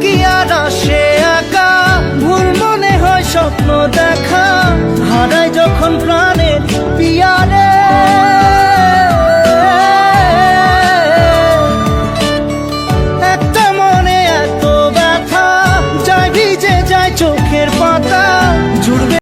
কি আর